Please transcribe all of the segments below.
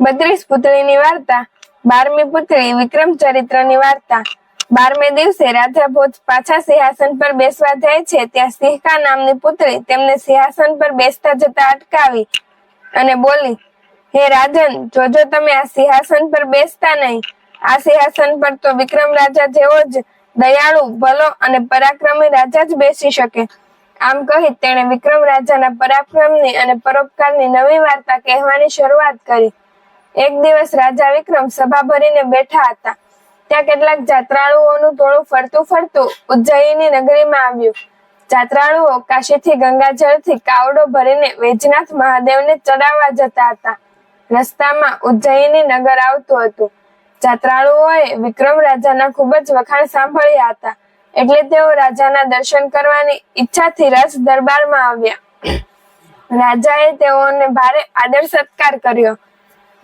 બત્રીસ પુતળીની વાર્તા, બારમી પુતળી વિક્રમ ચરિત્રની વાર્તા. બારમે દિવસે રાજા ભોજ પાછા સિંહાસન પર બેસવા જાય છે, ત્યાં સિંહકા નામની પુતળી તેમને સિંહાસન પર બેસતા જતા અટકાવી અને બોલી, હે રાજન, જોજો તમે આ સિંહાસન પર બેસતા નહીં. આ સિંહાસન પર તો વિક્રમ રાજા જેવો જ દયાળુ, ભલો અને પરાક્રમી રાજા જ બેસી શકે. આમ કહી તેણે વિક્રમ રાજાના પરાક્રમની અને પરોપકારની નવી વાર્તા કહેવાની શરૂઆત કરી. એક દિવસ રાજા વિક્રમ સભા ભરીને બેઠા હતા. ત્યાં કેટલાક જાત્રાળુઓનું ટોળું ફરતું ફરતું ઉજ્જૈની નગરીમાં આવ્યું. જાત્રાળુઓ કાશીથી ગંગાજળથી કાવડો ભરીને વૈજનાથ મહાદેવને ચડાવવા જતા હતા. રસ્તામાં ઉજ્જૈની નગર આવતું હતું. જાત્રાળુઓએ વિક્રમ રાજાના ખૂબ જ વખાણ સાંભળ્યા હતા. એટલે તેઓ રાજાના દર્શન કરવાની ઈચ્છાથી રસ દરબારમાં આવ્યા. રાજાએ તેઓને ભારે આદર સત્કાર કર્યો.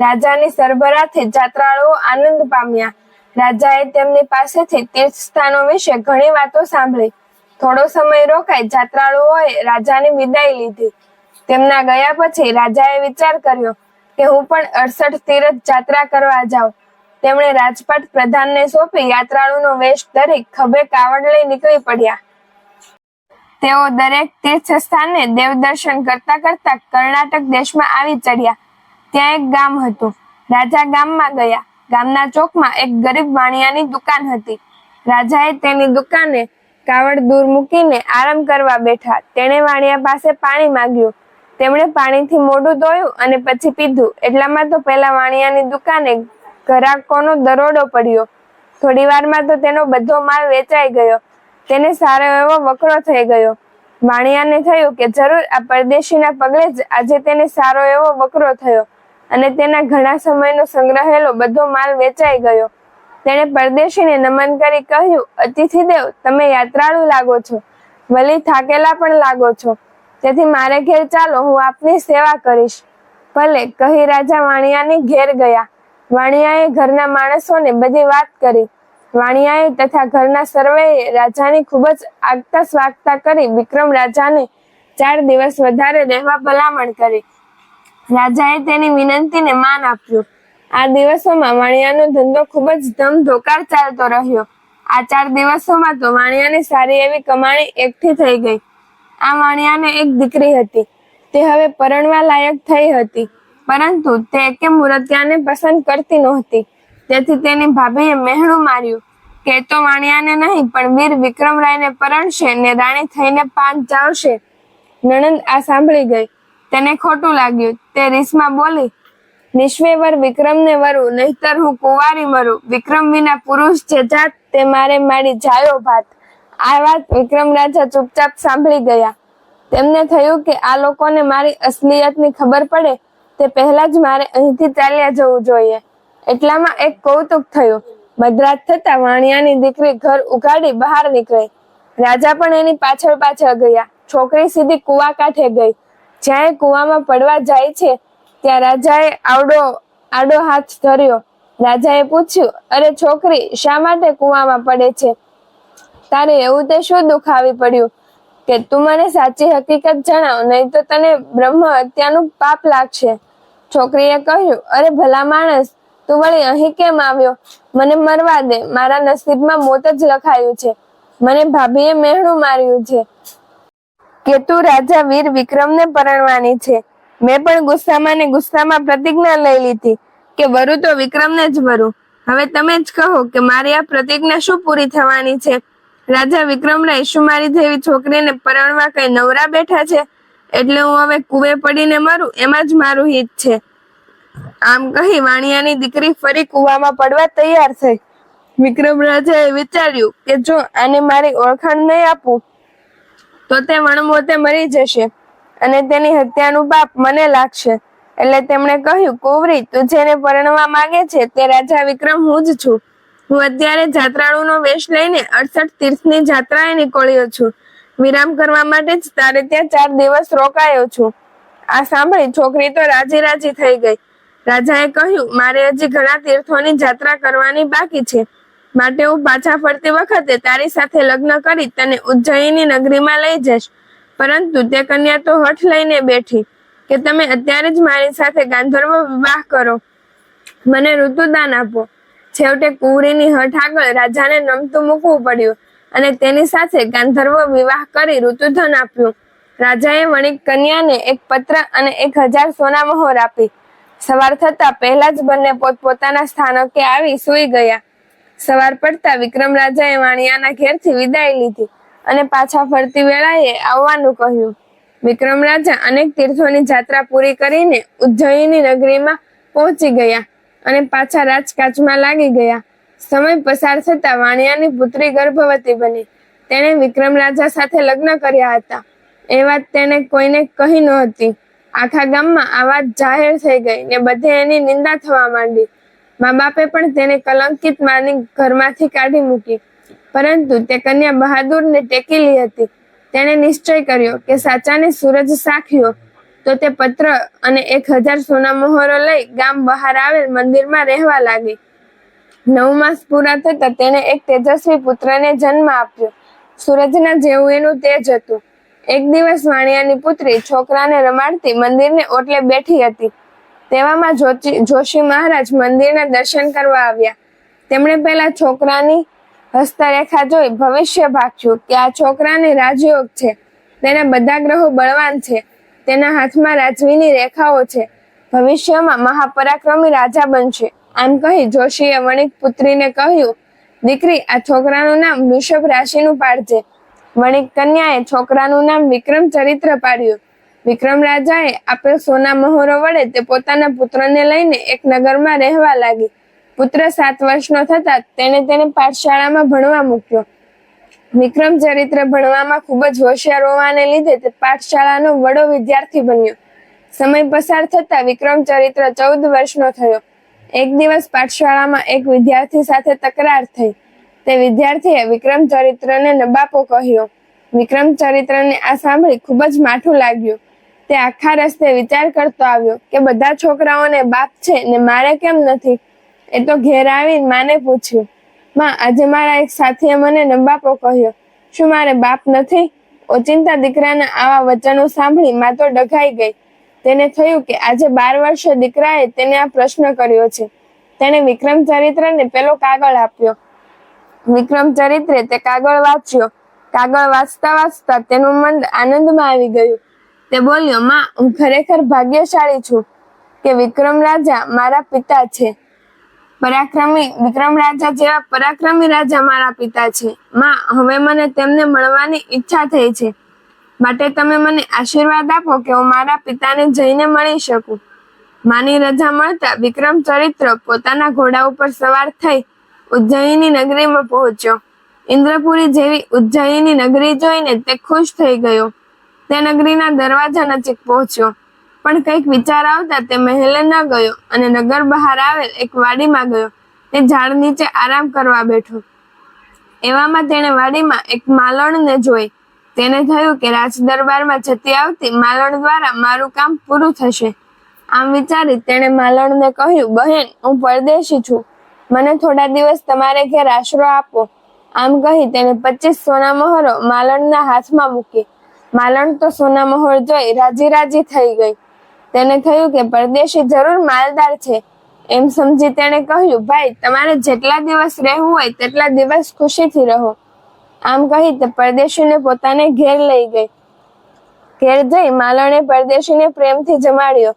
રાજાની સરભરાથી જાત્રાળુઓ આનંદ પામ્યા. રાજાએ તેમની પાસેથી તીર્થ સ્થાનો વિશે ઘણી વાતો સાંભળી. થોડો સમય રોકાઈ જાત્રાળુઓએ રાજાની વિદાય લીધી. તેમના ગયા પછી રાજાએ વિચાર કર્યો કે હું પણ અડસઠ તીર્થ જાત્રા કરવા જાઉં. તેમણે રાજપાટ પ્રધાનને સોંપી યાત્રાળુનો વેશ ધરી ખભે કાવડ લઈ નીકળી પડ્યા. તેઓ દરેક તીર્થ સ્થાને દેવ દર્શન કરતા કરતા કર્ણાટક દેશમાં આવી ચડ્યા. ત્યાં એક ગામ હતું. રાજા ગામમાં ગયા. ગામના ચોકમાં એક ગરીબ વાણિયાની દુકાન હતી. રાજાએ તેની દુકાને કાવડ દૂર મૂકીને આરામ કરવા બેઠા. તેણે વાણિયા પાસે પાણી માંગ્યું. તેમણે પાણીથી મોઢું ધોયું અને પછી પીધું. એટલામાં તો પહેલા વાણિયાની દુકાને ગ્રાહકોનો દરોડો પડ્યો. થોડી વારમાં તો તેનો બધો માલ વેચાઈ ગયો. તેને સારો એવો વકરો થઈ ગયો. વાણિયાને થયું કે જરૂર આ પરદેશીના પગલે જ આજે તેને સારો એવો વકરો થયો. અને તેના ઘણા સમયનો સંગ્રહેલો બધો માલ વેચાઈ ગયો. તેણે પરદેશીને નમન કરી કહ્યું, અતિથિ દેવ, તમે યાત્રાળુ લાગો છો. વલી થાકેલા પણ લાગો છો. તેથી મારે ઘેર ચાલો, હું આપની સેવા કરીશ. ભલે, કહી રાજા વાણિયાની ઘેર ગયા. વાણિયાએ ઘરના માણસોને બધી વાત કરી. વાણિયાએ તથા ઘરના સર્વેએ રાજાની ખૂબ જ આગતા સ્વાગતા કરી. વિક્રમ રાજાને ચાર દિવસ વધારે રહેવા ભલામણ કરી. રાજાએ તેની વિનંતીને માન આપ્યું. આ દિવસોમાં વાણિયાનો ધંધો ખૂબ જ ધમધોકાર ચાલતો રહ્યો. આ ચાર દિવસોમાં તો વાણિયાની સારી એવી કમાણી એકઠી થઈ ગઈ. આ વાણિયાને એક દીકરી હતી. તે હવે પરણવા લાયક થઈ હતી. પરંતુ તે એકે મૂર્તિયાને પસંદ કરતી નહોતી. તેથી તેની ભાભીએ મહેણું માર્યું કે તો વાણિયાને નહીં, પણ વીર વિક્રમરાયને પરણશે ને રાણી થઈને પાંચ જાવશે નણંદ આ સાંભળી ગઈ. તેને ખોટું લાગ્યું. તે રીસમાં બોલી નિશ્વેવર વિક્રમને વરું, નહીતર હું કુંવારી મરું. વિક્રમ વિના પુરુષ જે જાત, તે મારે મારી જાયો ભાત. આ વાત વિક્રમ રાજા ચૂપચાપ સાંભળી ગયા. તેમને થયું કે આ લોકોને મારી અસલિયતની ખબર પડે, તે પહેલા જ મારે અહીંથી ચાલ્યા જવું જોઈએ. એટલામાં એક કૌતુક થયું. મધરાત થતા વાણિયાની દીકરી ઘર ઉગાડી બહાર નીકળી. રાજા પણ એની પાછળ પાછળ ગયા. છોકરી સીધી કુવા કાંઠે ગઈ. જ્યાં કૂવામાં પડવા જાય છે, ત્યાં રાજાએ આવડો, આડો હાથ ધર્યો. રાજાએ પૂછ્યું, અરે છોકરી, શા માટે કૂવામાં પડે છે? તારે એવું તે શું દુઃખ આવી પડ્યું? કે તું મને સાચી હકીકત જણાવ, નહીં તો તને બ્રહ્મ હત્યાનું પાપ લાગશે. છોકરીએ કહ્યું, અરે ભલા માણસ, તું વળી અહીં કેમ આવ્યો? મને મરવા દે, મારા નસીબમાં મોત જ લખાયું છે. મને ભાભીએ મહેણું માર્યું છે. કે તું રાજા વીર વિક્રમને પરણવાની છે. મેં પણ ગુસ્સામાં ને ગુસ્સામાં પ્રતિજ્ઞા લઈ લીધી કે વરું તો વિક્રમને જ વરું. હવે તમે જ કહો કે મારી આ પ્રતિજ્ઞા શું પૂરી થવાની છે? રાજા વિક્રમરાય શું મારી જેવી છોકરીને પરણવા કઈ નવરા બેઠા છે? એટલે હું હવે કુવે પડીને મરું, એમાં જ મારું હિત છે. આમ કહી વાણિયાની દીકરી ફરી કુવામાં પડવા તૈયાર થઈ. વિક્રમ રાજાએ વિચાર્યું કે જો આને મારી ઓળખાણ નહીં આપું તો તે વણમોતે મરી જશે અને તેની હત્યાનું પાપ મને લાગશે. એટલે તેમણે કહ્યું, કુંવરી, તું જેને પરણવા માંગે છે તે રાજા વિક્રમ હું જ છું. હું અત્યારે જાત્રાળુનો વેશ લઈને અડસઠ તીર્થની જાત્રાએ નીકળ્યો છું. વિરામ કરવા માટે જ તારે ત્યાં ચાર દિવસ રોકાયો છું. આ સાંભળી છોકરી તો રાજી રાજી થઈ ગઈ. રાજાએ કહ્યું, મારે હજી ઘણા તીર્થોની જાત્રા કરવાની બાકી છે. માટે હું પાછા ફરતી વખતે તારી સાથે લગ્ન કરી તને ઉજ્જૈની નગરીમાં લઈ જઈશ. પરંતુ તે કન્યા તો હઠ લઈને બેઠી કે તમે અત્યારે જ મારી સાથે ગાંધર્વ વિવાહ કરો. મને ઋતુદાન આપો. છેવટે કુંવરીની હઠ આગળ રાજાને નમતું મૂકવું પડ્યું અને તેની સાથે ગાંધર્વ વિવાહ કરી ઋતુધન આપ્યું. રાજાએ વણિક કન્યાને એક પત્ર અને એક હજાર સોના મહોર આપી. સવાર થતા પહેલા જ બંને પોતપોતાના સ્થાનકે આવી સૂઈ ગયા. સવાર પડતા વિક્રમ રાજાએ વાણિયાના ઘેરથી વિદાય લીધી અને પાછા ફરતી વેળાએ આવવાનું કહ્યું. વિક્રમ રાજા અનેક તીર્થોની જાત્રા પૂરી કરીને ઉજ્જૈની નગરીમાં પહોંચી ગયા અને પાછા રાજકાજમાં લાગી ગયા. સમય પસાર થતા વાણિયાની પુત્રી ગર્ભવતી બની. તેણે વિક્રમ રાજા સાથે લગ્ન કર્યા હતા. એ વાત તેને કોઈને કહી નહોતી. આખા ગામમાં આ વાત જાહેર થઈ ગઈ ને બધે એની નિંદા થવા માંડી. મા બાપે પણ તેને કલંકિત માની ઘરમાંથી કાઢી મૂકી. પરંતુ તે કન્યા બહાદુરને ટેકેલી હતી. તેણે નિશ્ચય કર્યો કે સાચાને સૂરજ સાખ્યો તો તે પત્ર અને એક હજાર સોના મોહરો લઈ ગામ બહાર આવેલ મંદિરમાં રહેવા લાગી. નવ માસ પૂરા થતા તેણે એક તેજસ્વી પુત્રને જન્મ આપ્યો. સૂરજના જેવું એનું તેજ હતું. એક દિવસ વાણિયાની પુત્રી છોકરાને રમાડતી મંદિરને ઓટલે બેઠી હતી. તેવામાં જોશી મહારાજ મંદિરના દર્શન કરવા આવ્યા. તેમણે પેલા છોકરાની હસ્તરેખા જોઈ, ભવિષ્ય ભાખ્યું કે આ છોકરાને રાજયોગ છે. તેના બધા ગ્રહો બળવાન છે. તેના હાથમાં રાજવીની રેખાઓ છે. ભવિષ્યમાં મહાપરાક્રમી રાજા બનશે. આમ કહી જોશીએ વણિક પુત્રીને કહ્યું, દીકરી, આ છોકરાનું નામ વૃષભ રાશિનું પાડજે. વણિક કન્યાએ છોકરાનું નામ વિક્રમ ચરિત્ર પાડ્યું. વિક્રમ રાજાએ આપેલ સોના મહોરો વડે તે પોતાના પુત્રને લઈને એક નગરમાં રહેવા લાગી. પુત્ર સાત વર્ષનો થતા તેને તેને પાઠશાળામાં ભણવા મૂક્યો. વિક્રમ ચરિત્ર ભણવામાં ખૂબ જ હોશિયાર હોવાને લીધે તે પાઠશાળાનો વડો વિદ્યાર્થી બન્યો. સમય પસાર થતા વિક્રમ ચરિત્ર ચૌદ વર્ષનો થયો. એક દિવસ પાઠશાળામાં એક વિદ્યાર્થી સાથે તકરાર થઈ. તે વિદ્યાર્થીએ વિક્રમ ચરિત્રને નબાપો કહ્યો. વિક્રમ ચરિત્રને આ સાંભળી ખૂબ જ માઠું લાગ્યું. તે આખા રસ્તે વિચાર કરતો આવ્યો કે બધા છોકરાઓને બાપ છે ને મારે કેમ નથી? એ તો ઘેર આવીને માને પૂછ્યું. માં, આજે મારા એક સાથીએ મને નબાપો કહ્યો. શું મારે બાપ નથી? ઓચિંતા દીકરાના આવા વચનો સાંભળી માં તો ડઘાઈ ગઈ. તેને થયું કે આજે બાર વર્ષે દીકરાએ તેને આ પ્રશ્ન કર્યો છે. તેણે વિક્રમ ચરિત્રને પેલો કાગળ આપ્યો. વિક્રમ ચરિત્રે તે કાગળ વાંચ્યો. કાગળ વાંચતા વાંચતા તેનું મન આનંદમાં આવી ગયું. તે બોલ્યો, માં, હું ખરેખર ભાગ્યશાળી છું કે વિક્રમ રાજા મારા પિતા છે. પરાક્રમી, વિક્રમ રાજા જેવા પરાક્રમી રાજા મારા પિતા છે. માં, હવે મને તેમને મળવાની ઈચ્છા થઈ છે. માટે તમે મને આશીર્વાદ આપો કે હું મારા પિતાને જઈને મળી શકું. માની રજા મળતા વિક્રમ ચરિત્ર પોતાના ઘોડા ઉપર સવાર થઈ ઉજ્જૈની નગરીમાં પહોંચ્યો. ઇન્દ્રપુરી જેવી ઉજ્જૈની નગરી જોઈને તે ખુશ થઈ ગયો. તે નગરીના દરવાજા નજીક પહોંચ્યો. પણ કંઈક વિચાર આવતા તે મહેલે ન ગયો અને નગર બહાર આવેલ એક વાડીમાં ગયો. તે ઝાડ નીચે આરામ કરવા બેઠો. એવામાં તેણે વાડીમાં એક માલણને જોઈ. તેને થયું કે રાજ દરબારમાં જતી આવતી માલણ દ્વારા મારું કામ પૂરું થશે. આમ વિચારી તેણે માલણને કહ્યું, બહેન, હું પરદેશી છું. મને થોડા દિવસ તમારે ઘેર આશરો આપો. આમ કહી તેને પચીસ સોના મહોરો માલણના હાથમાં મૂકી. માલણ તો સોના મહોર જોઈ રાજી રાજી થઈ ગઈ. તેને થયું કે પરદેશી જરૂર માલદાર છે. એમ સમજી તેણે કહ્યું, ભાઈ, તમારે જેટલા દિવસ રહેવું હોય તેટલા દિવસ ખુશીથી રહો. આમ કહી તે પરદેશીને પોતાને ઘેર લઈ ગઈ. ઘેર જઈ માલણે પરદેશીને પ્રેમથી જમાડ્યો.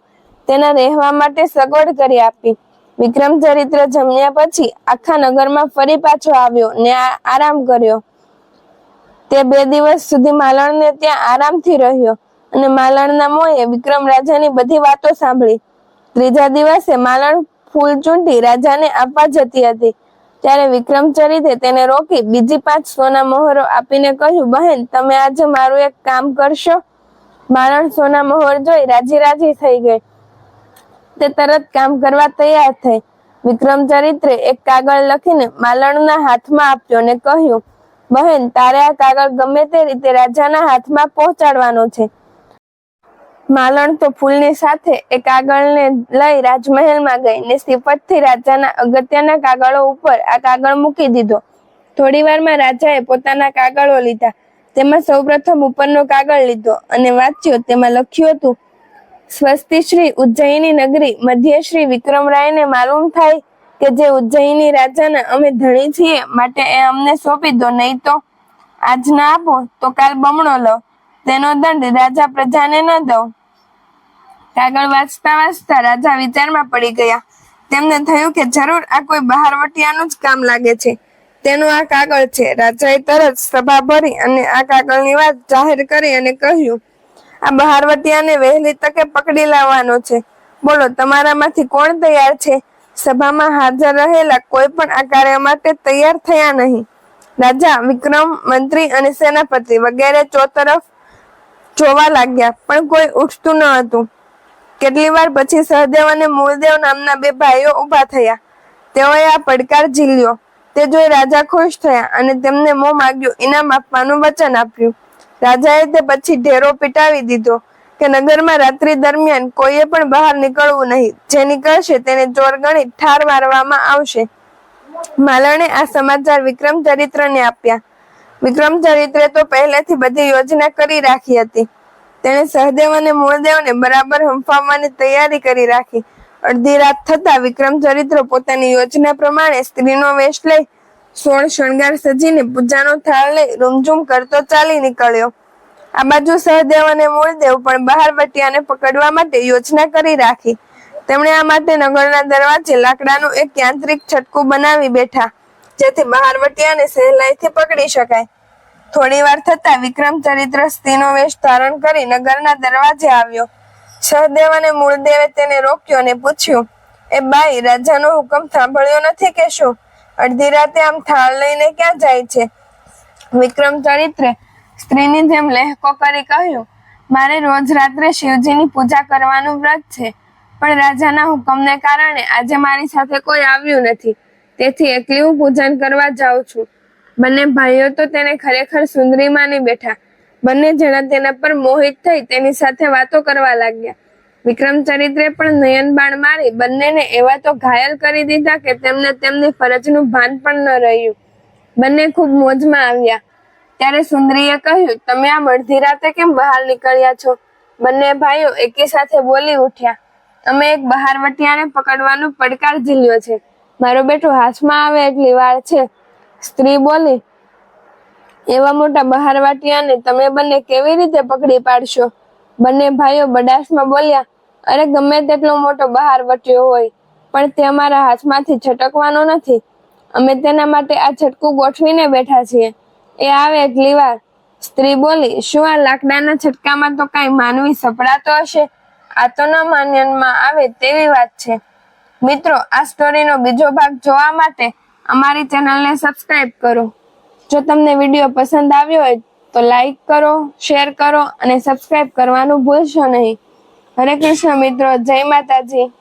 તેના રહેવા માટે સગવડ કરી આપી. વિક્રમ ચરિત્ર જમ્યા પછી આખા નગરમાં ફરી પાછો આવ્યો ને આરામ કર્યો. તે બે દિવસ સુધી માલણને ત્યાં આરામથી રહ્યો અને માલણના મોએ વિક્રમ રાજાની બધી વાતો સાંભળી. ત્રીજા દિવસે માલણ ફૂલ ચૂંટી રાજાને આપવા જતી હતી. ત્યારે વિક્રમચરિતે તેને રોકી બીજી પાંચ સોના મોહરો આપીને કહ્યું, બહેન, તમે આજે મારું એક કામ કરશો. માલણ સોના મોહર જોઈ રાજી રાજી થઈ ગઈ. તે તરત કામ કરવા તૈયાર થઈ. વિક્રમ ચરિત્રે એક કાગળ લખીને માલણના હાથમાં આપ્યો ને કહ્યું બહેન, તારે આ કાગળ ગમે તે રીતે રાજાના હાથમાં પહોંચાડવાનો છે. માલણ તો ફૂલની સાથે એ કાગળને લઈ રાજમહેલમાં ગઈ. ને સિફતથી રાજાના અગત્યના કાગળો ઉપર આ કાગળ મૂકી દીધો. થોડી વારમાં રાજાએ પોતાના કાગળો લીધા. તેમાં સૌપ્રથમ ઉપરનો કાગળ લીધો અને વાંચ્યો. તેમાં લખ્યું હતું સ્વસ્તિ શ્રી ઉજ્જૈની નગરી, મધ્યશ્રી વિક્રમરાયને માલુમ થાય કે જે ઉજ્જૈની રાજાને અમે ધણી છીએ, માટે એ અમને સોંપી દો, નહીં તો આજ ના આપો, તો કાલ બમણો લો. તેનો દંડ રાજા પ્રજાને ન દો કાગળ વાંચતા વાંચતા રાજા વિચારમાં પડી ગયા. તેમને થયું કે જરૂર આ કોઈ બહારવટિયાનું જ કામ લાગે છે. તેનું આ કાગળ છે. રાજાએ તરત સભા ભરી અને આ કાગળની વાત જાહેર કરી અને કહ્યું, આ બહારવટિયાને વહેલી તકે પકડી લાવવાનો છે. બોલો, તમારામાંથી કોણ તૈયાર છે? સભામાં હાજર રહેલા કોઈ પણ આ કાર્ય માટે તૈયાર થયા નહીં. રાજા વિક્રમ, મંત્રી અને સેનાપતિ વગેરે ચોતરફ જોવા લાગ્યા, પણ કોઈ ઉઠતું ન હતું. કેટલી વાર પછી સહદેવ અને મૂળદેવ નામના બે ભાઈઓ ઊભા થયા. તેઓએ આ પડકાર ઝીલ્યો. તે જોઈ રાજા ખુશ થયા અને તેમને મોં માગ્યું, ઇનામ આપવાનું વચન આપ્યું. રાજાએ તે પછી ઢેરો પીટાવી દીધો. કે નગરમાં રાત્રિ દરમિયાન કોઈએ પણ બહાર નીકળવું નહીં. જે નીકળશે તેને ચોર ગણી ઠાર મારવામાં આવશે. માલણે આ સમાચાર વિક્રમ ચરિત્રને આપ્યા. વિક્રમ ચરિત્રે તો પહેલેથી બધી યોજના કરી રાખી હતી. તેણે સહદેવ અને મૂળદેવને બરાબર હંફાવવાની તૈયારી કરી રાખી. અડધી રાત થતા વિક્રમ ચરિત્ર પોતાની યોજના પ્રમાણે સ્ત્રીનો વેશ લઈ સોળ શણગાર સજીને પૂજાનો થાળ લઈ રૂમઝૂમ કરતો ચાલી નીકળ્યો. આ બાજુ સહદેવ અને મૂળદેવ પણ બહાર વટિયાને પકડવા માટે યોજના કરી રાખી. તેમણે આ માટે નગરના દરવાજે લાકડાનું એક યાંત્રિક છટકું બનાવી બેઠા, જેથી બહાર વટિયાને સહેલાઈથી પકડી શકાય. થોડી વાર થતા વિક્રમ ચરિત્ર સ્ત્રીનો વેશ ધારણ કરી નગરના દરવાજે આવ્યો. સહદેવ અને મૂળદેવે તેને રોક્યો અને પૂછ્યું, એ બાઈ, રાજાનો હુકમ સાંભળ્યો નથી કે શું? અડધી રાતે આમ થાળ લઈને ક્યાં જાય છે? વિક્રમ ચરિત્રે સ્ત્રીની જેમ લહેકો કરી કહ્યું, મારે રોજ રાત્રે શિવજીની પૂજા કરવાનું વ્રત છે, પણ રાજાના હુકમને કારણે આજે મારી સાથે કોઈ આવ્યું નથી. તેથી એકલી હું પૂજન કરવા જાઉં છું. બંને ભાઈઓ તો તેને ખરેખર સુંદરી માની બેઠા. બંને જણા તેના પર મોહિત થઈ તેની સાથે વાતો કરવા લાગ્યા. વિક્રમ ચરિત્રે પણ નયન બાણ મારી બંનેને એવા તો ઘાયલ કરી દીધા કે તેમને તેમની ફરજનું ભાન પણ ન રહ્યું. બંને ખૂબ મોજમાં આવ્યા. ત્યારે સુંદરીએ કહ્યું, તમે આ અડધી રાતે કેમ બહાર નીકળ્યા છો? બંને ભાઈઓ એકી સાથે બોલી ઉઠ્યા, અમે એક બહારવટિયાને પકડવાનો પડકાર ઝીલ્યો છે. મારો બેટો હાથમાં આવે એટલી વાર છે. સ્ત્રી બોલી, એવા મોટા બહારવાટિયાને તમે બંને કેવી રીતે પકડી પાડશો? બંને ભાઈઓ બડાસમાં બોલ્યા, અરે ગમે તેટલો મોટો બહારવટિયો હોય, પણ તે અમારા હાથમાંથી છટકવાનો નથી. અમે તેના માટે આ છટકું ગોઠવીને બેઠા છીએ. એ આવે એટલી વાર. સ્ત્રી બોલી, શું આ લાકડાના છટકામાં તો કાંઈ માનવી સપડાતો હશે? આ તો ન માન્યમાં આવે તેવી વાત છે. મિત્રો, આ સ્ટોરીનો બીજો ભાગ જોવા માટે અમારી ચેનલને સબસ્ક્રાઇબ કરો. જો તમને વીડિયો પસંદ આવ્યો હોય તો લાઈક કરો, શેર કરો અને સબસ્ક્રાઇબ કરવાનું ભૂલશો નહીં. હરે કૃષ્ણ મિત્રો, જય માતાજી.